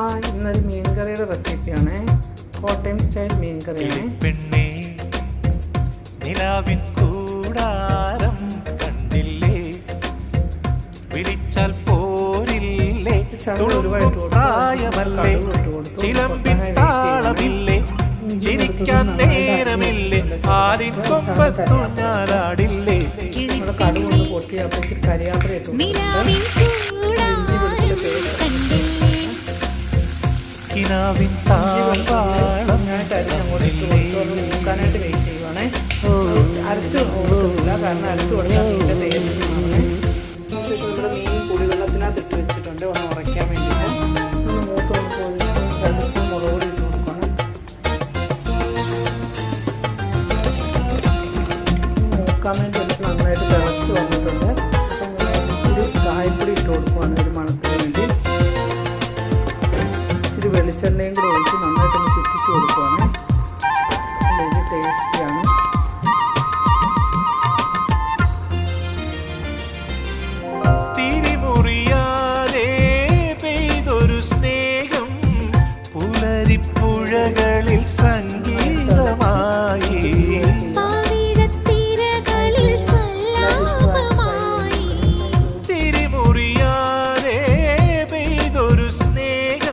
ആ ഇന്നൊരു മീൻ കറിയുടെ റെസിപ്പിയാണ്. കോട്ടയം സ്റ്റൈൽ മീൻ കറിയാണ് പെണ്ണേ നിലാവിൻ കൂടാരം കണ്ടില്ലേ? വിളിച്ചാൽ പോരില്ലേ. പ്രായമല്ലേ. ചിലമ്പിൻ താളമില്ലേ? ചിരിക്കാൻ നേരമില്ലേ? കൊമ്പത്തു പൊട്ടി ഇച്ചിരി കൊടുക്കുന്നില്ല കാരണം ഇട്ട് വെച്ചിട്ടുണ്ട് ഒന്ന് നന്നായിട്ട് തിളച്ച് വന്നിട്ടുണ്ട് ഞാൻ ഇച്ചിരി ഇട്ട് കൊടുക്കുവാണ് ഒരു മണത്തിന് വെളിച്ചെണ്ണയും കൂടെ ഒഴിച്ച് നന്നായിട്ടൊന്ന് ചുറ്റിച്ച് കൊടുക്കുവാണ്. ഇത് ടേസ്റ്റിയാണ്. സ്നേഹം പുലരിപ്പുഴകളിൽ സംഗ